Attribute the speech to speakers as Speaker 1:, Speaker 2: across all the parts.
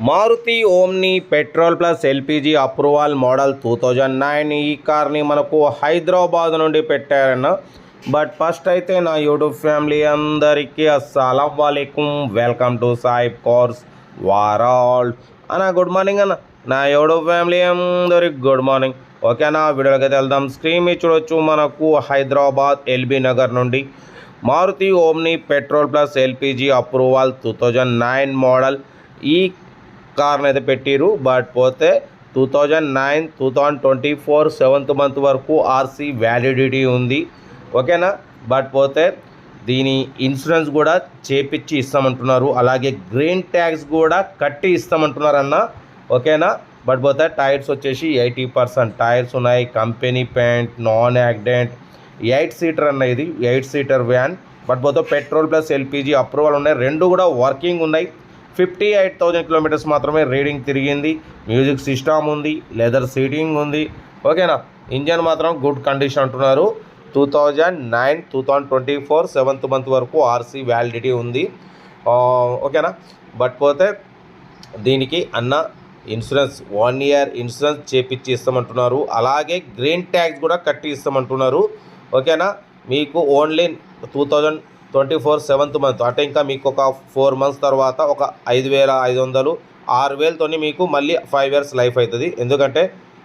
Speaker 1: Maruti Omni petrol plus LPG approval model two thousand nine ఈ కార్ని మనకు హైదరాబాద్ నుండి పెట్టారన్న. బట్ ఫస్ట్ అయితే నా యూట్యూబ్ ఫ్యామిలీ అందరికీ అస్సలం వాలేకుం వెల్కమ్ టు సాయిబ్ కోర్స్ వారాల్. అన్న గుడ్ మార్నింగ్ అన్న. నా యూట్యూబ్ ఫ్యామిలీ అందరికి గుడ్ మార్నింగ్. ఓకేనా వీడియోకి అయితే వెళ్దాం. స్క్రీన్ మీద చూడొచ్చు మనకు హైదరాబాద్ ఎల్బీ నగర్ నుండి Maruti Omni petrol plus LPG approval two thousand nine model ఈ కార్ని అయితే పెట్టిరు బట్ పోతే two thousand nine two thousand twenty four seventh month వరకు ఆర్సీ వ్యాలిడిటీ ఉంది. ఓకేనా బట్ పోతే దీని ఇన్సూరెన్స్ కూడా చేపిచ్చి ఇస్తామంటున్నారు. అలాగే గ్రీన్ ట్యాక్స్ కూడా కట్టి ఇస్తామంటున్నారు అన్న ఓకేనా బట్ పోతే టైర్స్ వచ్చేసి ఎయిటీ పర్సెంట్ టైర్స్ ఉన్నాయి. Company paint non accident. Eight seater అన్న ఇది ఎయిట్ సీటర్ వ్యాన్. బట్ పోతే పెట్రోల్ ప్లస్ ఎల్పిజి అప్రూవల్ ఉన్నాయి. రెండు కూడా వర్కింగ్ ఉన్నాయి. ఫిఫ్టీ ఎయిట్ థౌజండ్ కిలోమీటర్స్ మాత్రమే రీడింగ్ తిరిగింది. మ్యూజిక్ సిస్టమ్ ఉంది లెదర్ సీటింగ్ ఉంది. ఓకేనా? ఇంజన్ మాత్రం గుడ్ కండిషన్ అంటున్నారు. Two thousand nine two thousand twenty four seventh month వరకు ఆర్సీ వ్యాలిడిటీ ఉంది. ఓకేనా? బట్ పోతే దీనికి అన్న ఇన్సూరెన్స్ వన్ ఇయర్ ఇన్సూరెన్స్ చేపించి ఇస్తామంటున్నారు అలాగే గ్రీన్ ట్యాక్స్ కూడా కట్టి ఇస్తామంటున్నారు ఓకేనా? మీకు only two thousand twenty four seventh month. అంటే ఇంకా మీకు ఒక ఫోర్ మంత్స్ తర్వాత ఒక ఐదు వేల ఐదు వందలు ఆరు వేలతోని మీకు మళ్ళీ ఫైవ్ ఇయర్స్ లైఫ్ అవుతుంది ఎందుకంటే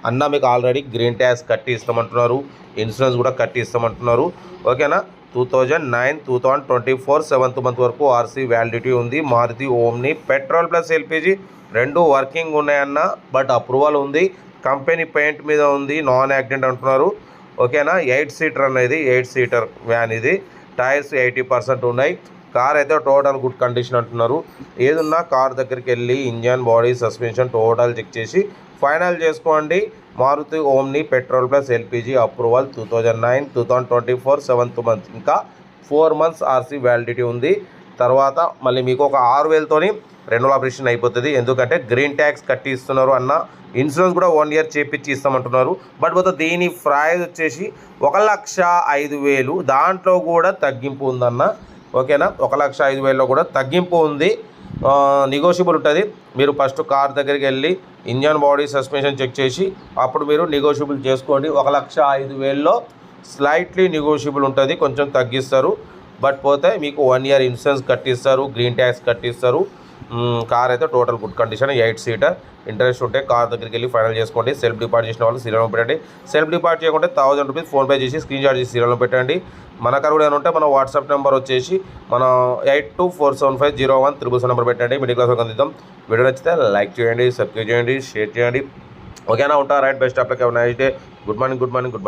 Speaker 1: అన్న మీకు ఆల్రెడీ గ్రీన్ ట్యాక్స్ కట్టి ఇస్తామంటున్నారు ఇన్సూరెన్స్ కూడా కట్టి ఇస్తామంటున్నారు. ఓకేనా? Two thousand nine two thousand twenty four seventh month వరకు ఆర్సీ వ్యాలిడిటీ ఉంది. Maruti Omni petrol plus LPG రెండు వర్కింగ్ ఉన్నాయన్న బట్ అప్రూవల్ ఉంది. కంపెనీ పెయింట్ మీద ఉంది నాన్ యాక్సిడెంట్ అంటున్నారు. ఓకేనా? ఎయిట్ సీటర్ అనేది ఎయిట్ సీటర్ వ్యాన్ ఇది. టైర్స్ ఎయిటీ పర్సెంట్ ఉన్నాయి. కార్ అయితే టోటల్ గుడ్ కండిషన్ అంటున్నారు. ఏదున్నా కార్ దగ్గరికి వెళ్ళి engine body suspension total check చేసి ఫైనల్ చేసుకోండి. Maruti Omni petrol plus LPG approval two thousand nine two thousand twenty four seventh month. ఇంకా ఫోర్ మంత్స్ ఆర్సీ వ్యాలిడిటీ ఉంది. తర్వాత మళ్ళీ మీకు ఒక ఆరు వేలతోని రెన్యువల్ ఆపరేషన్ అయిపోతుంది. ఎందుకంటే గ్రీన్ ట్యాక్స్ కట్టి ఇస్తున్నారు అన్న ఇన్సూరెన్స్ కూడా వన్ ఇయర్ చేపించి ఇస్తామంటున్నారు. బట్ పోతే దీని ప్రైజ్ వచ్చేసి ఒక లక్ష ఐదు వేలు. దాంట్లో కూడా తగ్గింపు ఉందన్న. ఓకేనా? ఒక లక్ష ఐదు వేలలో కూడా తగ్గింపు ఉంది. నెగోషియబుల్ ఉంటుంది. మీరు ఫస్ట్ కార్ దగ్గరికి వెళ్ళి ఇంజన్ బాడీ సస్పెన్షన్ చెక్ చేసి అప్పుడు మీరు నెగోషియబుల్ చేసుకోండి. ఒక లక్ష ఐదు వేలలో స్లైట్లీ నెగోషియబుల్ ఉంటుంది. కొంచెం తగ్గిస్తారు. బట్ పోతే మీకు వన్ ఇయర్ ఇన్సూరెన్స్ కట్టిస్తారు. గ్రీన్ ట్యాక్స్ కట్టిస్తారు. కార్ అయితే total good condition eight seater interest ఉంటే కార్ దగ్గరికి వెళ్ళి ఫైనల్ చేసుకోండి. సెల్ఫ్ డిపార్ట్ చేసిన వాళ్ళు సీరియల్ పెట్టండి. సెల్ఫ్ డిపార్ట్ చేయకుంటే థౌసండ్ రూపీస్ ఫోన్పే చేసి స్క్రీన్ షాట్ చేసి సీరియల్ పెట్టండి. మన కార్ కూడా ఏమైనా ఉంటే మన వాట్సాప్ నెంబర్ వచ్చేసి మన eight two four seven five zero one triple seven number పెట్టండి. మిడిల్ క్లాస్ అందిద్దాం. వీడియో నచ్చితే లైక్ చేయండి సబ్స్క్రైబ్ చేయండి షేర్ చేయండి. ఓకేనా ఉంటా right best అప్లకి night day good morning good morning good morning